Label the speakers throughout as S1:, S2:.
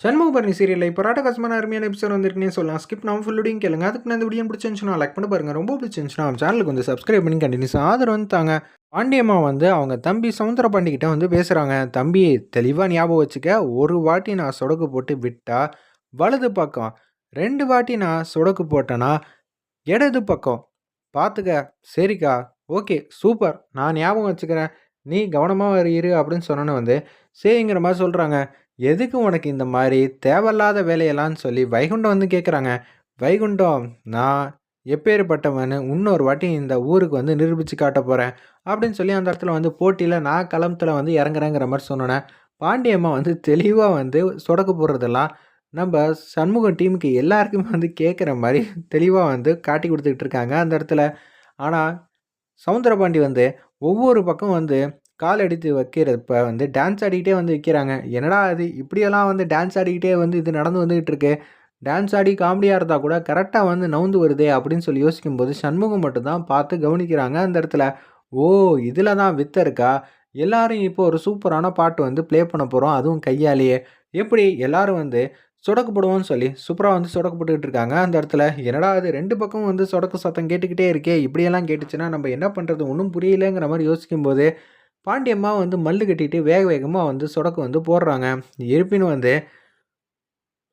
S1: சண்முகபரணி சீரியலில் இப்போ ராட்டகாசமான அருமையான எபிசோட் வந்திருக்குன்னே சொல்லலாம். ஸ்கிப் நம்ம ஃபுல்லுடையும் கேளுங்க. அதுக்கு நான் இந்த வீடியோ பிடிச்சிருந்துச்சுன்னா லைக் பண்ணி பாருங்க. ரொம்ப பிடிச்சிருந்துச்சுன்னா நம்ம சேனலுக்கு வந்து சப்ஸ்கிரைப் பண்ணி கண்டினியூஸ் ஆதரவு வந்து தாங்க. பாண்டியம்மா வந்து அவங்க தம்பி சவுந்தர பாண்டிக்கிட்ட வந்து பேசுகிறாங்க தம்பி தெளிவாக ஞாபகம் வச்சுக்க ஒரு வாட்டி நான் சொடக்கு போட்டு விட்டால் வலது பக்கம் ரெண்டு வாட்டி நான் சொடக்கு போட்டேன்னா இடது பக்கம். பார்த்துக்க சரிக்கா ஓகே சூப்பர் நான் ஞாபகம் வச்சுக்கிறேன். நீ கவனமாக இரு அப்படின்னு சொன்னோன்னு வந்து சரிங்கிற மாதிரி சொல்கிறாங்க எதுக்கு உனக்கு இந்த மாதிரி தேவையில்லாத வேலையெல்லாம் சொல்லி வைகுண்டம் வந்து கேட்குறாங்க வைகுண்டம் நான் எப்பேற்பட்டவன்னு இன்னொரு வாட்டி இந்த ஊருக்கு வந்து நிரூபித்து காட்ட போகிறேன் அப்படின்னு சொல்லி அந்த இடத்துல வந்து போட்டியில் நான் களத்தில் வந்து இறங்குறேங்கிற மாதிரி சொன்னோன்னே பாண்டியம்மா வந்து தெளிவாக வந்து சொடக்க போடுறதெல்லாம் நம்ம சண்முகம் டீமுக்கு எல்லாருக்குமே வந்து கேட்குற மாதிரி தெளிவாக வந்து காட்டி கொடுத்துக்கிட்டு இருக்காங்க அந்த இடத்துல. ஆனால் சவுந்தரபாண்டி வந்து ஒவ்வொரு பக்கம் வந்து கால் எடுத்து வைக்கிறப்ப வந்து டான்ஸ் ஆடிக்கிட்டே வந்து வைக்கிறாங்க என்னடா அது இப்படியெல்லாம் வந்து டான்ஸ் ஆடிக்கிட்டே வந்து இது நடந்து வந்துக்கிட்டு இருக்கு. டான்ஸ் ஆடி காமெடியாக இருந்தால் கூட கரெக்டாக வந்து நவுந்து வருதே அப்படின்னு சொல்லி யோசிக்கும்போது சண்முகம் மட்டும்தான் பார்த்து கவனிக்கிறாங்க அந்த இடத்துல. ஓ இதில் தான் வித்த இருக்கா? எல்லாரும் இப்போ ஒரு சூப்பரான பாட்டு வந்து ப்ளே பண்ண போகிறோம் அதுவும் கையாலேயே. எப்படி? எல்லாரும் வந்து சொடக்கு சொல்லி சூப்பராக வந்து சொடக்கப்பட்டுக்கிட்டு இருக்காங்க அந்த இடத்துல. என்னடா அது ரெண்டு பக்கம் வந்து சொடக்கு சத்தம் கேட்டுக்கிட்டே இருக்கே. இப்படியெல்லாம் கேட்டுச்சுன்னா நம்ம என்ன பண்ணுறது ஒன்றும் புரியலைங்கிற மாதிரி யோசிக்கும்போது பாண்டியம்மா வந்து மல்லு கட்டிட்டு வேக வேகமாக வந்து சொடக்கு வந்து போடுறாங்க. இருப்பினும் வந்து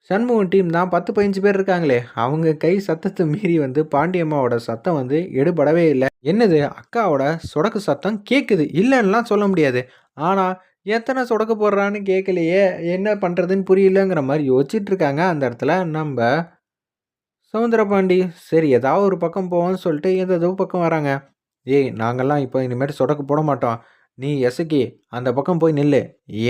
S1: சண்முகம் டீம் தான் பத்து பதினஞ்சு பேர் இருக்காங்களே. அவங்க கை சத்தத்தை மீறி வந்து பாண்டியம்மாவோட சத்தம் வந்து எடுபடவே இல்லை. என்னது? அக்காவோட சொடக்கு சத்தம் கேட்குது இல்லைன்னுலாம் சொல்ல முடியாது. ஆனால் எத்தனை சொடக்கு போடுறான்னு கேட்கலையே என்ன பண்ணுறதுன்னு புரியலங்கிற மாதிரி யோசிச்சுட்டு இருக்காங்க. அந்த இடத்துல நம்ம சவுந்தரபாண்டி சரி ஏதாவது ஒரு பக்கம் போவோம்னு சொல்லிட்டு எந்த பக்கம் வராங்க. ஏய் நாங்கள்லாம் இப்போ இனிமேட்டு சொடக்கு போட மாட்டோம். நீ எசக்கி அந்த பக்கம் போய் நில்லு.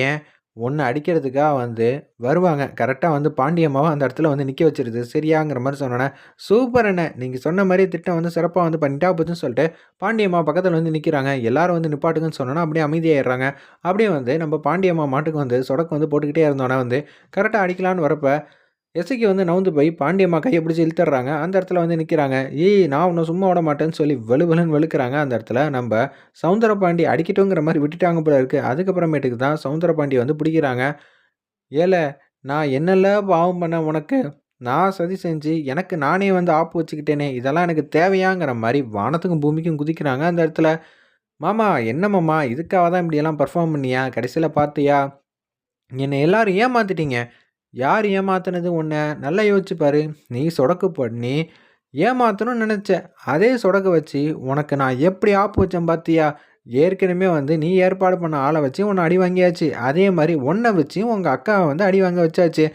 S1: ஏன்? ஒன்று அடிக்கிறதுக்காக வந்து வருவாங்க. கரெக்டாக வந்து பாண்டியம்மாவை அந்த இடத்துல வந்து நிற்க வச்சிருது. சரியாங்கிற மாதிரி சொன்னோன்னே சூப்பர் என்ன நீங்கள் சொன்ன மாதிரி திட்டம் வந்து சிறப்பாக வந்து பண்ணிட்டா போச்சுன்னு சொல்லிட்டு பாண்டியம்மா பக்கத்தில் வந்து நிற்கிறாங்க எல்லாரும் வந்து நிப்பாட்டுக்குன்னு சொன்னோன்னா அப்படியே அமைதியாகிடுறாங்க அப்படியே வந்து நம்ம பாண்டியம்மா மாட்டுக்கு வந்து சொடக்கு வந்து போட்டுக்கிட்டே இருந்தோன்னா வந்து கரெக்டாக அடிக்கலான்னு வரப்போ எஸ்ஐக்கு வந்து நவுந்து போய் பாண்டியம்மா கையை பிடிச்சி இழுத்துறாங்க அந்த இடத்துல வந்து நிற்கிறாங்க ஏய் நான் ஒன்றும் சும்மா விட மாட்டேன்னு சொல்லி வலுவலுன்னு வலுக்கிறாங்க அந்த இடத்துல. நம்ம சவுந்தர பாண்டி அடிக்கட்டுங்கிற மாதிரி விட்டுட்டாங்க போல இருக்குது அதுக்கப்புறமேட்டுக்கு தான் சவுந்தர பாண்டி வந்து பிடிக்கிறாங்க. ஏலை நான் என்னெல்லாம் பாவம் பண்ண உனக்கு? நான் சதி செஞ்சு எனக்கு நானே வந்து ஆப்பு வச்சுக்கிட்டேனே. இதெல்லாம் எனக்கு தேவையாங்கிற மாதிரி வானத்துக்கும் பூமிக்கும் குதிக்கிறாங்க அந்த இடத்துல. மாமா என்ன மாமா? இதுக்காக தான் இப்படியெல்லாம் பர்ஃபார்ம் பண்ணியா? கடைசியில் பார்த்தியா? என்னை எல்லோரும் ஏமாற்றிட்டீங்க யார் ஏமாத்தினது உன்னை? நல்லா யோசிச்சு பாரு. நீ சொடக்கு பண்ணி ஏமாத்தணும்னு நினச்ச. அதே சொடக்க வச்சு உனக்கு நான் எப்படி ஆப்பு வச்சேன் பார்த்தியா ஏற்கனவே வந்து நீ ஏற்பாடு பண்ண ஆளை வச்சு உன்னை அடி வாங்கியாச்சு. அதே மாதிரி ஒன்றை வச்சு உங்கள் அக்காவை வந்து அடி வாங்க வச்சாச்சு.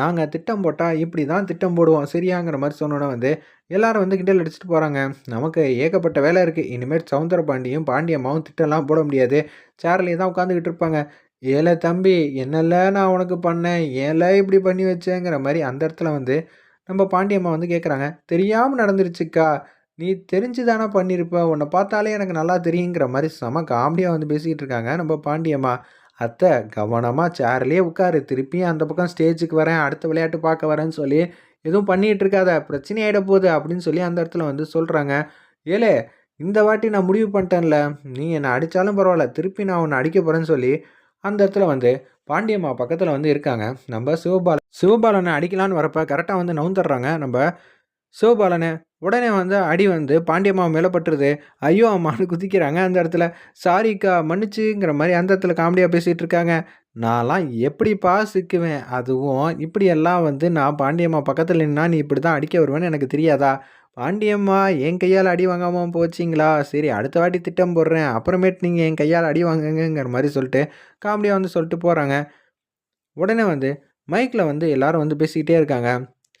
S1: நாங்கள் திட்டம் போட்டால் இப்படி தான் திட்டம் போடுவோம். சரியாங்கிற மாதிரி சொன்னோன்னே வந்து எல்லாரும் வந்து கிண்டல் அடிச்சுட்டு போகிறாங்க நமக்கு ஏகப்பட்ட வேலை இருக்குது இனிமேல் சவுந்தர பாண்டியும் பாண்டியம்மாவும் திட்டம்லாம் போட முடியாது. சேர்லேயே தான் உட்காந்துக்கிட்டு இருப்பாங்க. ஏல தம்பி என்னல்ல நான் உனக்கு பண்ணேன்? ஏல இப்படி பண்ணி வச்சேங்கிற மாதிரி அந்த இடத்துல வந்து நம்ம பாண்டியம்மா வந்து கேட்குறாங்க தெரியாமல் நடந்துருச்சுக்கா. நீ தெரிஞ்சு தானே பண்ணியிருப்ப உன்னை பார்த்தாலே எனக்கு நல்லா தெரியுங்கிற மாதிரி செம காமெடியாக வந்து பேசிக்கிட்டு இருக்காங்க நம்ம பாண்டியம்மா அத்தை கவனமாக சேர்லேயே உட்காரு. திருப்பியும் அந்த பக்கம் ஸ்டேஜுக்கு வரேன். அடுத்த விளையாட்டு பார்க்க வரேன்னு சொல்லி எதுவும் பண்ணிகிட்டு இருக்காத. பிரச்சனை ஆகிட போகுது அப்படின்னு சொல்லி அந்த இடத்துல வந்து சொல்கிறாங்க ஏலே இந்த வாட்டி நான் முடிவு பண்ணிட்டேன்ல. நீ என்னை அடித்தாலும் பரவாயில்ல. திருப்பி நான் உன்னை அடிக்க போகிறேன்னு சொல்லி அந்த இடத்துல வந்து பாண்டியம்மா பக்கத்தில் வந்து இருக்காங்க. நம்ம சிவபால சிவபாலனை அடிக்கலான்னு வரப்போ கரெக்டாக வந்து நவுந்துடுறாங்க. நம்ம சிவபாலனை உடனே வந்து அடி வந்து பாண்டியம்மா மேலே பட்டுருது. ஐயோ அம்மானு குதிக்கிறாங்க அந்த இடத்துல. சாரிக்கா மன்னிச்சுங்கிற மாதிரி அந்த இடத்துல காமெடியாக பேசிகிட்டு இருக்காங்க. நான்லாம் எப்படிப்பா சிக்குவேன்? அதுவும் இப்படியெல்லாம் வந்து நான் பாண்டியம்மா பக்கத்தில் நின்னா நீ இப்படி தான் அடிக்க வருவேன்னு எனக்கு தெரியாதா? பாண்டியம்மா என் கையால் அடி வாங்காமல் போச்சிங்களா? சரி அடுத்த வாட்டி திட்டம் போடுறேன். அப்புறமேட்டு நீங்கள் என் கையால் அடி வாங்குங்கிற மாதிரி சொல்லிட்டு காமெடியாக வந்து சொல்லிட்டு போகிறாங்க உடனே வந்து மைக்கில் வந்து எல்லோரும் வந்து பேசிக்கிட்டே இருக்காங்க.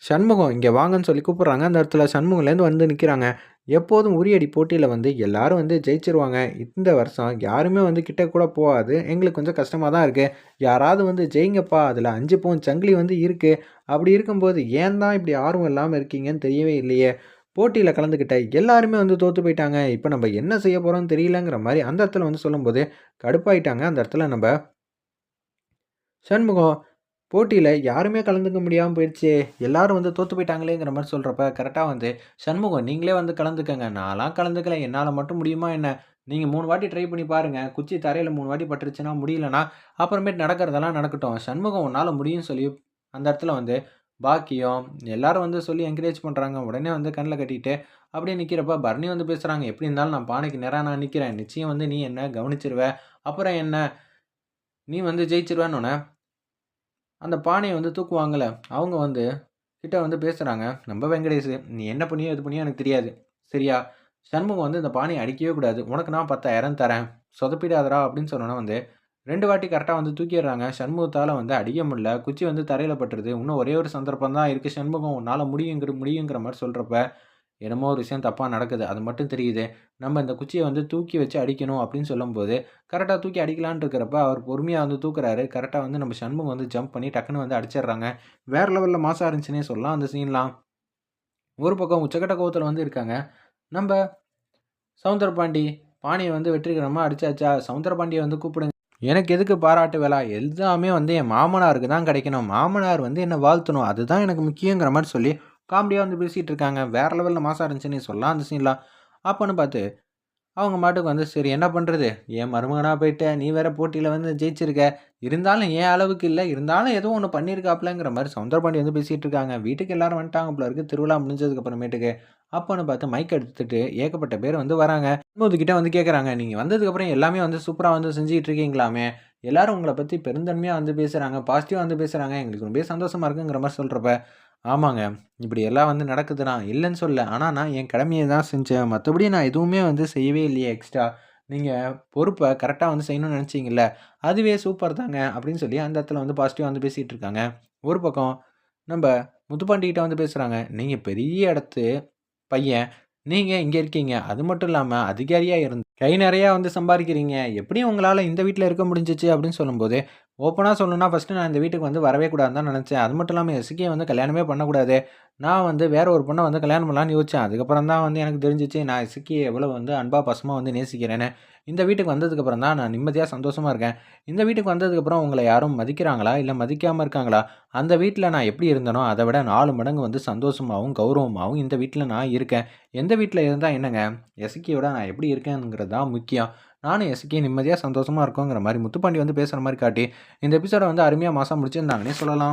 S1: சண்முகம் இங்கே வாங்கன்னு சொல்லி கூப்பிட்றாங்க. அந்த இடத்துல சண்முகம்லேருந்து வந்து நிற்கிறாங்க எப்போதும் உரியடி போட்டியில் வந்து எல்லோரும் வந்து ஜெயிச்சிருவாங்க. இந்த வருஷம் யாருமே வந்து கிட்ட கூட போகாது. எங்களுக்கு கொஞ்சம் கஷ்டமாக தான் இருக்குது யாராவது வந்து ஜெயிங்கப்பா. அதில் அஞ்சு பவுன் சங்கிலி வந்து இருக்குது அப்படி இருக்கும்போது ஏன் தான் இப்படி ஆர்வம் இல்லாமல் இருக்கீங்கன்னு தெரியவே இல்லையே. போட்டியில் கலந்துக்கிட்ட எல்லாருமே வந்து தோற்று போயிட்டாங்க. இப்போ நம்ம என்ன செய்ய போகிறோம்னு தெரியலங்கிற மாதிரி அந்த இடத்துல வந்து சொல்லும்போது கடுப்பாயிட்டாங்க. அந்த இடத்துல நம்ம சண்முகம் போட்டியில் யாருமே கலந்துக்க முடியாமல் போயிடுச்சு எல்லாரும் வந்து தோற்று போயிட்டாங்களேங்கிற மாதிரி சொல்கிறப்ப கரெக்டாக வந்து சண்முகம் நீங்களே வந்து கலந்துக்கங்க. நான்லாம் கலந்துக்கல. என்னால் மட்டும் முடியுமா என்ன? நீங்கள் மூணு வாட்டி ட்ரை பண்ணி பாருங்கள் குச்சி தரையில் மூணு வாட்டி பட்டுருச்சுன்னா முடியலன்னா அப்புறமேட்டு நடக்கிறதெல்லாம் நடக்கட்டும். சண்முகம் உன்னால் முடியும்னு சொல்லி அந்த இடத்துல வந்து பாக்கியம் எல்லாரும் வந்து சொல்லி என்கரேஜ் பண்ணுறாங்க உடனே வந்து கண்ணில் கட்டிட்டு அப்படியே நிற்கிறப்ப பரணி வந்து பேசுகிறாங்க எப்படி இருந்தாலும் நான் பானைக்கு நேராக நான் நிற்கிறேன் நிச்சயம் வந்து நீ என்ன கவனிச்சிருவ? அப்புறம் என்ன? நீ வந்து ஜெயிச்சிருவேன்னு அந்த பானையை வந்து தூக்குவாங்கல்ல அவங்க வந்து கிட்ட வந்து பேசுகிறாங்க நம்ம வெங்கடேஷ் நீ என்ன பண்ணியோ இது பண்ணியோ எனக்கு தெரியாது. சரியா? சண்முகம் வந்து இந்த பானையை அடிக்கவே கூடாது. உனக்கு நான் பத்தாயிரம் தரேன். சொதப்பிடாதரா அப்படின்னு சொன்னோன்னா வந்து ரெண்டு வாட்டி கரெக்டாக வந்து தூக்கிடுறாங்க. சண்முகத்தால் வந்து அடிக்க முடியல. குச்சி வந்து தரையில் பட்டுருது. இன்னும் ஒரே ஒரு சந்தர்ப்பம் தான் இருக்குது சண்முகம் உன்னால் முடியுங்கிற முடியுங்கிற மாதிரி சொல்கிறப்ப என்னமோ ஒரு விஷயம் தப்பாக நடக்குது. அது மட்டும் தெரியுது. நம்ம இந்த குச்சியை வந்து தூக்கி வச்சு அடிக்கணும் அப்படின்னு சொல்லும்போது கரெக்டாக தூக்கி அடிக்கலான்னு இருக்கிறப்ப அவர் பொறுமையாக வந்து தூக்குறாரு. கரெக்டாக வந்து நம்ம சண்முகம் வந்து ஜம்ப் பண்ணி டக்குன்னு வந்து அடிச்சிடுறாங்க. வேறு லெவலில் மாசாக இருந்துச்சுன்னே சொல்லலாம் அந்த சீன்லாம் ஒரு பக்கம் உச்சக்கட்ட கோவத்தில் வந்து இருக்காங்க. நம்ம சவுந்தரபாண்டி பாணியை வந்து வெற்றிகரமாக அடிச்சாச்சா? சவுந்தர பாண்டியை வந்து கூப்பிடுங்க. எனக்கு எதுக்கு பாராட்டு வேலை? எல்லாமே வந்து என் மாமனாருக்கு தான் கிடைக்கணும். மாமனார் வந்து என்னை வாழ்த்தணும். அதுதான் எனக்கு முக்கியங்கிற மாதிரி சொல்லி காமெடியாக வந்து பேசிகிட்டு இருக்காங்க. வேறு லெவலில் மாசாக இருந்துச்சுன்னு சொல்லலாம் அந்த சீன்லாம் அப்போன்னு பார்த்து அவங்க மாட்டுக்கு வந்து சரி என்ன பண்ணுறது என் மருமகனாக போயிட்ட? நீ வேற போட்டியில் வந்து ஜெயிச்சிருக்க. இருந்தாலும் ஏன் அளவுக்கு இல்லை? இருந்தாலும் எதுவும் ஒன்று பண்ணியிருக்காப்லங்கிற மாதிரி சவுந்தரபாண்டி வந்து பேசிகிட்டு இருக்காங்க. வீட்டுக்கு எல்லாரும் வந்துட்டாங்க போல இருக்குது திருவிழா முடிஞ்சதுக்கு அப்புறமேட்டுக்கு. அப்போன்னு பார்த்து மைக் எடுத்துட்டு ஏகப்பட்ட பேர் வந்து வராங்க. கிட்ட வந்து கேட்குறாங்க நீங்கள் வந்ததுக்கப்புறம் எல்லாமே வந்து சூப்பராக வந்து செஞ்சுட்டு இருக்கீங்களாமே? எல்லாரும் உங்களை பற்றி பெருந்தன்மையாக வந்து பேசுகிறாங்க பாசிட்டிவாக வந்து பேசுகிறாங்க எங்களுக்கு ரொம்ப சந்தோஷமாக இருக்குங்கிற மாதிரி சொல்கிறப்ப ஆமாங்க. இப்படி எல்லாம் வந்து நடக்குது இல்லைன்னு சொல்ல. ஆனால் நான் என் கடமையை தான் செஞ்சேன். மற்றபடி நான் எதுவுமே வந்து செய்யவே இல்லையே எக்ஸ்ட்ரா நீங்கள் பொறுப்பை கரெக்டாக வந்து செய்யணும்னு நினச்சிங்கல்ல அதுவே சூப்பர் தாங்க அப்படின்னு சொல்லி அந்த இடத்துல வந்து பாசிட்டிவாக வந்து பேசிகிட்டு இருக்காங்க. ஒரு பக்கம் நம்ம முத்துப்பாண்டிகிட்ட வந்து பேசுகிறாங்க நீங்கள் பெரிய இடத்து பையன். நீங்கள் இங்கே இருக்கீங்க. அது மட்டும் இல்லாமல் அதிகாரியாக இருந்து கை நிறையா வந்து சம்பாதிக்கிறீங்க. எப்படி உங்களால் இந்த வீட்டில் இருக்க முடிஞ்சிச்சு அப்படின்னு சொல்லும்போது ஓப்பனாக சொல்லணும்னா ஃபஸ்ட்டு நான் இந்த வீட்டுக்கு வந்து வரவே கூடாதுன்னு தான் நினச்சேன். அது மட்டும் இல்லாமல் எஸ்கே வந்து கல்யாணமே பண்ணக்கூடாது. நான் வந்து வேற ஒரு பொண்ணை வந்து கல்யாணம் பண்ணலான்னு யோசிச்சேன். அதுக்கப்புறம் தான் வந்து எனக்கு தெரிஞ்சிச்சு நான் எஸ்கே எவ்வளோ வந்து அன்பா பசமாக வந்து நேசிக்கிறேன்னு. இந்த வீட்டுக்கு வந்ததுக்கப்புறம் தான் நான் நிம்மதியாக சந்தோஷமாக இருக்கேன். இந்த வீட்டுக்கு வந்ததுக்கப்புறம் உங்களை யாரும் மதிக்கிறாங்களா? இல்லை மதிக்காமல் இருக்காங்களா? அந்த வீட்டில் நான் எப்படி இருந்தேனோ அதை விட நாலு மடங்கு வந்து சந்தோஷமாகவும் கௌரவமாகவும் இந்த வீட்டில் நான் இருக்கேன். எந்த வீட்டில் இருந்தால் என்னங்க? எஸ்கியோட நான் எப்படி இருக்கேங்கிறது தான் முக்கியம். நானும் எஸ்கே நிம்மதியாக சந்தோஷமாக இருக்கோங்கிற மாதிரி முத்துப்பாண்டி வந்து பேசுகிற மாதிரி காட்டி இந்த எபிசோடை வந்து அருமையாக மாதம் முடிச்சிருந்தாங்கன்னே சொல்லலாம்.